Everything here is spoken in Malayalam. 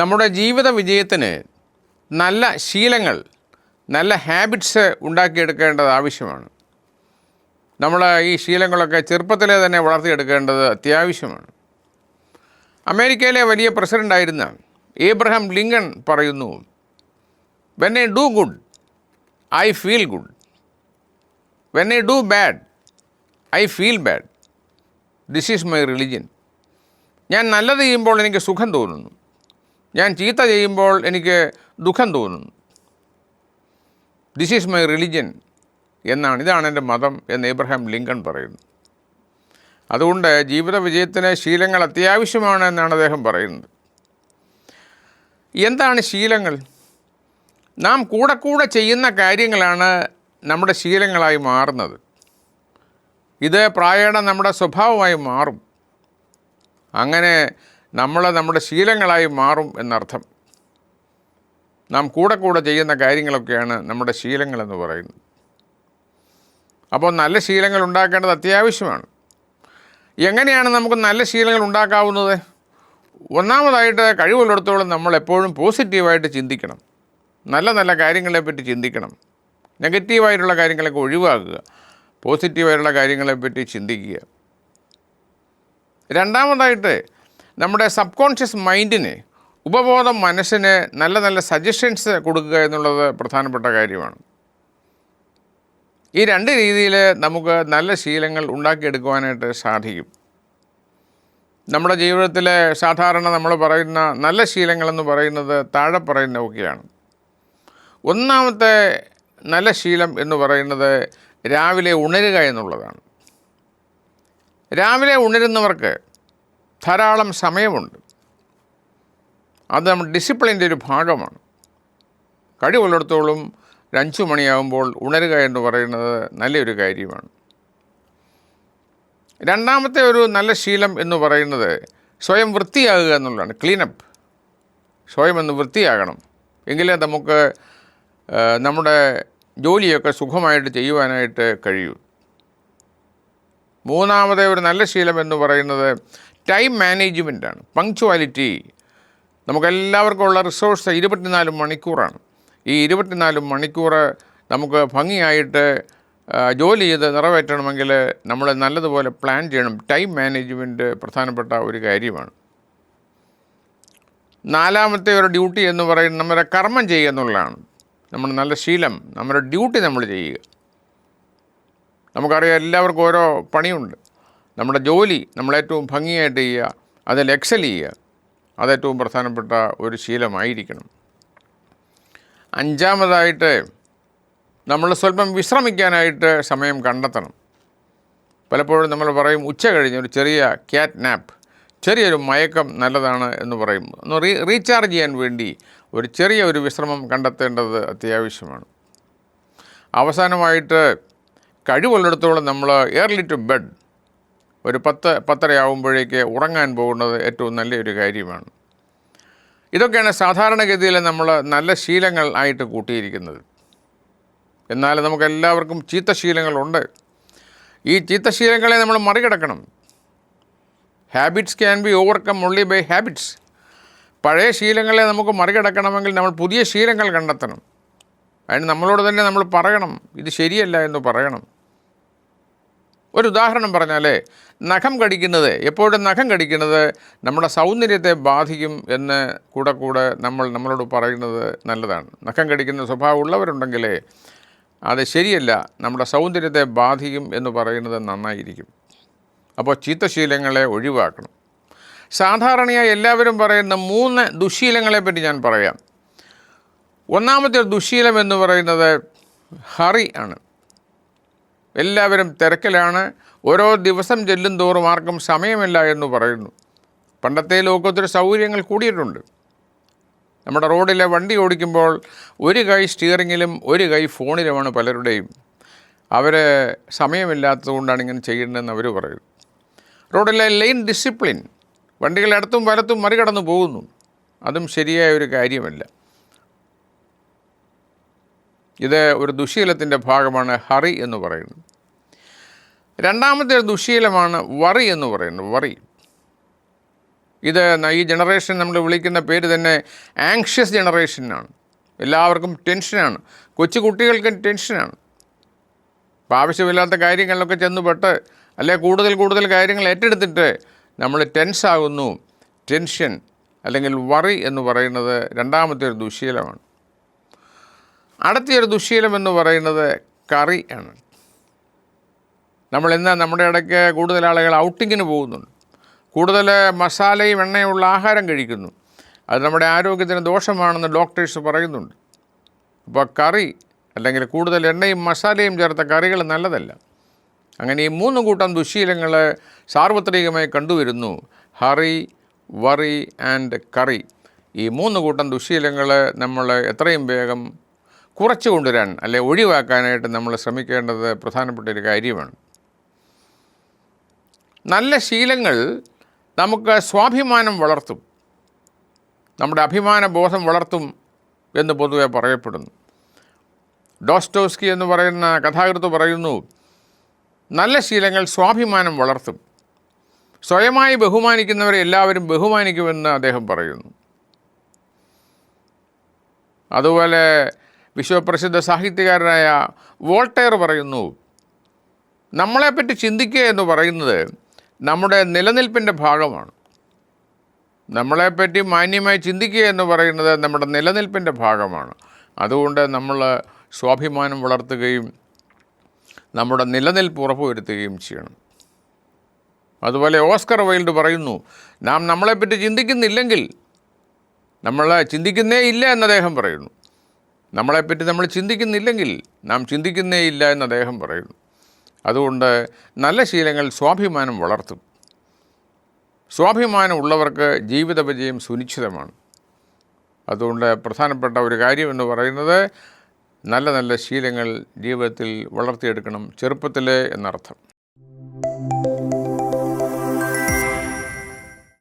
നമ്മുടെ ജീവിത വിജയത്തിന് നല്ല ശീലങ്ങൾ നല്ല ഹാബിറ്റ്സ് ഉണ്ടാക്കിയെടുക്കേണ്ടത് ആവശ്യമാണ്. നമ്മൾ ഈ ശീലങ്ങളൊക്കെ ചെറുപ്പത്തിലെ തന്നെ വളർത്തിയെടുക്കേണ്ടത് അത്യാവശ്യമാണ്. അമേരിക്കയിലെ വലിയ പ്രസിഡന്റായിരുന്ന ഏബ്രഹാം ലിങ്കൺ പറയുന്നു when I do good I feel good when I do bad I feel bad this is my religion ഞാൻ നല്ലത് ചെയ്യുമ്പോൾ എനിക്ക് സുഖം തോന്നുന്നു. ഞാൻ ചീത്ത ചെയ്യുമ്പോൾ എനിക്ക് ദുഃഖം തോന്നുന്നു. ദിസ് ഈസ് മൈ റിലിജ്യൻ എന്നാണ്. ഇതാണ് എന്റെ മതം എന്ന് ഏബ്രഹാം ലിങ്കൺ പറയുന്നു. അതുകൊണ്ട് ജീവിത വിജയത്തിന് ശീലങ്ങൾ അത്യാവശ്യമാണ് എന്നാണ് അദ്ദേഹം പറയുന്നത്. എന്താണ് ശീലങ്ങൾ? നാം കൂടെ കൂടെ ചെയ്യുന്ന കാര്യങ്ങളാണ് നമ്മുടെ ശീലങ്ങളായി മാറുന്നത്. ഇത് പ്രായേണ നമ്മുടെ സ്വഭാവമായി മാറും. അങ്ങനെ നമ്മൾ നമ്മുടെ ശീലങ്ങളായി മാറും എന്നർത്ഥം. നാം കൂടെ കൂടെ ചെയ്യുന്ന കാര്യങ്ങളൊക്കെയാണ് നമ്മുടെ ശീലങ്ങളെന്ന് പറയുന്നത്. അപ്പോൾ നല്ല ശീലങ്ങൾ ഉണ്ടാക്കേണ്ടത് അത്യാവശ്യമാണ്. എങ്ങനെയാണ് നമുക്ക് നല്ല ശീലങ്ങൾ ഉണ്ടാക്കാവുന്നത്? ഒന്നാമതായിട്ട് കഴിവുള്ളിടത്തോളം നമ്മൾ എപ്പോഴും പോസിറ്റീവായിട്ട് ചിന്തിക്കണം. നല്ല നല്ല കാര്യങ്ങളെപ്പറ്റി ചിന്തിക്കണം. നെഗറ്റീവായിട്ടുള്ള കാര്യങ്ങളൊക്കെ ഒഴിവാക്കുക. പോസിറ്റീവായിട്ടുള്ള കാര്യങ്ങളെപ്പറ്റി ചിന്തിക്കുക. രണ്ടാമതായിട്ട് നമ്മുടെ സബ് കോൺഷ്യസ് മൈൻഡിന് ഉപബോധം മനസ്സിന് നല്ല നല്ല സജഷൻസ് കൊടുക്കുക എന്നുള്ളത് പ്രധാനപ്പെട്ട കാര്യമാണ്. ഈ രണ്ട് രീതിയിൽ നമുക്ക് നല്ല ശീലങ്ങൾ ഉണ്ടാക്കിയെടുക്കുവാനായിട്ട് സാധിക്കും. നമ്മുടെ ജീവിതത്തിൽ സാധാരണ നമ്മൾ പറയുന്ന നല്ല ശീലങ്ങളെന്ന് പറയുന്നത് താഴെ പറയുന്നതൊക്കെയാണ് ഒന്നാമത്തെ നല്ല ശീലം എന്ന് പറയുന്നത് രാവിലെ ഉണരുക എന്നുള്ളതാണ്. രാവിലെ ഉണരുന്നവർക്ക് ധാരാളം സമയമുണ്ട്. അത് നമ്മുടെ ഡിസിപ്ലിന്റെ ഒരു ഭാഗമാണ്. കഴിവുള്ളിടത്തോളം ഒരു അഞ്ചു മണിയാകുമ്പോൾ ഉണരുക എന്ന് പറയുന്നത് നല്ലൊരു കാര്യമാണ്. രണ്ടാമത്തെ ഒരു നല്ല ശീലം എന്ന് പറയുന്നത് സ്വയം വൃത്തിയാകുക എന്നുള്ളതാണ്. ക്ലീനപ്പ് സ്വയം ഒന്ന് വൃത്തിയാകണം. എങ്കിലേ നമുക്ക് നമ്മുടെ ജോലിയൊക്കെ സുഖമായിട്ട് ചെയ്യുവാനായിട്ട് കഴിയൂ. മൂന്നാമത്തെ ഒരു നല്ല ശീലം എന്ന് പറയുന്നത് ടൈം മാനേജ്മെന്റാണ് പങ്ക്ച്വാലിറ്റി നമുക്കെല്ലാവർക്കും ഉള്ള റിസോഴ്സ് ഇരുപത്തിനാല് മണിക്കൂറാണ്. ഈ ഇരുപത്തിനാല് മണിക്കൂർ നമുക്ക് ഭംഗിയായിട്ട് ജോലി ചെയ്ത് നിറവേറ്റണമെങ്കിൽ നമ്മൾ നല്ലതുപോലെ പ്ലാൻ ചെയ്യണം. ടൈം മാനേജ്മെന്റ് പ്രധാനപ്പെട്ട ഒരു കാര്യമാണ്. നാലാമത്തെ ഒരു ഡ്യൂട്ടി എന്ന് പറയുന്നത് നമ്മുടെ കർമ്മം ചെയ്യുക എന്നുള്ളതാണ്. നമ്മുടെ നല്ല ശീലം നമ്മുടെ ഡ്യൂട്ടി നമ്മൾ ചെയ്യുക. നമുക്കറിയാം എല്ലാവർക്കും ഓരോ പണിയുണ്ട്. നമ്മുടെ ജോലി നമ്മളേറ്റവും ഭംഗിയായിട്ട് ചെയ്യുക അതിൽ എക്സൽ ചെയ്യുക അതേറ്റവും പ്രധാനപ്പെട്ട ഒരു ശീലമായിരിക്കണം. അഞ്ചാമതായിട്ട് നമ്മൾ സ്വല്പം വിശ്രമിക്കാനായിട്ട് സമയം കണ്ടെത്തണം. പലപ്പോഴും നമ്മൾ പറയും ഉച്ച കഴിഞ്ഞ് ഒരു ചെറിയ ക്യാറ്റ് നാപ്പ് ചെറിയൊരു മയക്കം നല്ലതാണ് എന്ന് പറയും. ഒന്ന് റീ റീചാർജ് ചെയ്യാൻ വേണ്ടി ഒരു ചെറിയ ഒരു വിശ്രമം കണ്ടെത്തേണ്ടത് അത്യാവശ്യമാണ്. അവസാനമായിട്ട് കഴിവുള്ളിടത്തോളം നമ്മൾ എയർലി ടു ബെഡ് ഒരു പത്ത് പത്തരയാവുമ്പോഴേക്ക് ഉറങ്ങാൻ പോകുന്നത് ഏറ്റവും നല്ലൊരു കാര്യമാണ്. ഇതൊക്കെയാണ് സാധാരണഗതിയിൽ നമ്മൾ നല്ല ശീലങ്ങൾ ആയിട്ട് കൂട്ടിയിരിക്കുന്നത്. എന്നാൽ നമുക്ക് എല്ലാവർക്കും ചീത്തശീലങ്ങളുണ്ട് ഈ ചീത്തശീലങ്ങളെ നമ്മൾ മറികടക്കണം. Habits can be overcome only by habits പഴയ ശീലങ്ങളെ നമുക്ക് മറികടക്കണമെങ്കിൽ നമ്മൾ പുതിയ ശീലങ്ങൾ കണ്ടെത്തണം. അതിന് നമ്മളോട് തന്നെ നമ്മൾ പറയണം. ഇത് ശരിയല്ല എന്ന് പറയണം. ഒരു ഉദാഹരണം പറഞ്ഞാൽ നഖം കടിക്കുന്നത് എപ്പോഴും നഖം കടിക്കുന്നത് നമ്മുടെ സൗന്ദര്യത്തെ ബാധിക്കും എന്ന് കൂടെ കൂടെ നമ്മൾ നമ്മളോട് പറയുന്നത് നല്ലതാണ്. നഖം കടിക്കുന്ന സ്വഭാവം ഉള്ളവരുണ്ടെങ്കിൽ അത് ശരിയല്ല നമ്മുടെ സൗന്ദര്യത്തെ ബാധിക്കും എന്ന് പറയുന്നത് നന്നായിരിക്കും. അപ്പോൾ ചീത്തശീലങ്ങളെ ഒഴിവാക്കണം. സാധാരണയായി എല്ലാവരും പറയുന്ന മൂന്ന് ദുശീലങ്ങളെ പറ്റി ഞാൻ പറയാം. ഒന്നാമത്തെ ദുശീലം എന്ന് പറയുന്നത് ഹറി ആണ്. എല്ലാവരും തിരക്കിലാണ്. ഓരോ ദിവസം ചെല്ലും തോറും ആർക്കും സമയമില്ല എന്ന് പറയുന്നു. പണ്ടത്തെ ലോകത്തിൽ സൗകര്യങ്ങൾ കൂടിയിട്ടുണ്ട്. നമ്മുടെ റോഡിലെ വണ്ടി ഓടിക്കുമ്പോൾ ഒരു കൈ സ്റ്റിയറിങ്ങിലും ഒരു കൈ ഫോണിലുമാണ് പലരുടെയും. അവർ സമയമില്ലാത്തതുകൊണ്ടാണ് ഇങ്ങനെ ചെയ്യുന്നതെന്ന് അവർ പറയും റോഡിലെ ലൈൻ ഡിസിപ്ലിൻ വണ്ടികൾ ഇടത്തും വലത്തും മറികടന്നു പോകുന്നു. അതും ശരിയായ ഒരു കാര്യമല്ല. ഇത് ഒരു ദുശീലത്തിന്റെ ഭാഗമാണ് ഹറി എന്ന് പറയുന്നത് രണ്ടാമത്തെ ഒരു ദുശീലമാണ് വറി എന്ന് പറയുന്നത് വറി. ഇത് ഈ ജനറേഷൻ നമ്മൾ വിളിക്കുന്ന പേര് തന്നെ ആങ്ഷ്യസ് ജനറേഷനാണ് എല്ലാവർക്കും ടെൻഷനാണ് കൊച്ചു കുട്ടികൾക്കും ടെൻഷനാണ് അപ്പോൾ ആവശ്യമില്ലാത്ത കാര്യങ്ങളിലൊക്കെ ചെന്നുപെട്ട് അല്ലെ കൂടുതൽ കൂടുതൽ കാര്യങ്ങൾ ഏറ്റെടുത്തിട്ട് നമ്മൾ ടെൻസാകുന്നു ടെൻഷൻ അല്ലെങ്കിൽ വറി എന്ന് പറയുന്നത് രണ്ടാമത്തെ ഒരു ദുശീലമാണ്. അടുത്തൊരു ദുശീലം എന്ന് പറയുന്നത് കറി ആണ്. നമ്മൾ ഇന്ന് നമ്മുടെ ഇടയ്ക്ക് കൂടുതൽ ആളുകൾ ഔട്ടിങ്ങിന് പോകുന്നുണ്ട്. കൂടുതൽ മസാലയും എണ്ണയുള്ള ആഹാരം കഴിക്കുന്നു. അത് നമ്മുടെ ആരോഗ്യത്തിന് ദോഷമാണെന്ന് ഡോക്ടേഴ്സ് പറയുന്നുണ്ട്. അപ്പോൾ കറി അല്ലെങ്കിൽ കൂടുതൽ എണ്ണയും മസാലയും ചേർത്ത കറികൾ നല്ലതല്ല. അങ്ങനെ ഈ മൂന്ന് കൂട്ടം ദുശീലങ്ങൾ സാർവത്രികമായി കണ്ടുവരുന്നു. Hurry worry and curry. ഈ മൂന്ന് കൂട്ടം ദുശീലങ്ങൾ നമ്മൾ എത്രയും വേഗം കുറച്ചു കൊണ്ടുവരാൻ അല്ലെ ഒഴിവാക്കാനായിട്ട് നമ്മൾ ശ്രമിക്കേണ്ടത് പ്രധാനപ്പെട്ട ഒരു കാര്യമാണ്. നല്ല ശീലങ്ങൾ നമുക്ക് സ്വാഭിമാനം വളർത്തും. നമ്മുടെ അഭിമാന ബോധം വളർത്തും എന്ന് പൊതുവെ പറയപ്പെടുന്നു. ഡോസ്റ്റോസ്കി എന്ന് പറയുന്ന കഥാകൃത്ത് പറയുന്നു നല്ല ശീലങ്ങൾ സ്വാഭിമാനം വളർത്തും. സ്വയമായി ബഹുമാനിക്കുന്നവരെ എല്ലാവരും ബഹുമാനിക്കുമെന്ന് അദ്ദേഹം പറയുന്നു. അതുപോലെ വിശ്വപ്രസിദ്ധ സാഹിത്യകാരനായ വോൾട്ടയർ പറയുന്നു നമ്മളെപ്പറ്റി ചിന്തിക്കുക എന്ന് പറയുന്നത് നമ്മുടെ നിലനിൽപ്പിന്റെ ഭാഗമാണ്. നമ്മളെപ്പറ്റി മാന്യമായി ചിന്തിക്കുക എന്ന് പറയുന്നത് നമ്മുടെ നിലനിൽപ്പിന്റെ ഭാഗമാണ്. അതുകൊണ്ട് നമ്മൾ സ്വാഭിമാനം വളർത്തുകയും നമ്മുടെ നിലനിൽപ്പ് ഉറപ്പുവരുത്തുകയും ചെയ്യണം. അതുപോലെ ഓസ്കർ വൈൽഡ് പറയുന്നു നാം നമ്മളെപ്പറ്റി ചിന്തിക്കുന്നില്ലെങ്കിൽ നമ്മൾ ചിന്തിക്കുന്നേ ഇല്ല എന്ന് അദ്ദേഹം പറയുന്നു. നമ്മളെപ്പറ്റി നമ്മൾ ചിന്തിക്കുന്നില്ലെങ്കിൽ നാം ചിന്തിക്കുന്നേ ഇല്ല എന്ന് അദ്ദേഹം പറയുന്നു. അതുകൊണ്ട് നല്ല ശീലങ്ങൾ സ്വാഭിമാനം വളർത്തും. സ്വാഭിമാനം ഉള്ളവർക്ക് ജീവിത വിജയം സുനിശ്ചിതമാണ്. അതുകൊണ്ട് പ്രധാനപ്പെട്ട ഒരു കാര്യം എന്ന് പറയുന്നത് നല്ല നല്ല ശീലങ്ങൾ ജീവിതത്തിൽ വളർത്തിയെടുക്കണം ചെറുപ്പത്തിലേ എന്നർത്ഥം.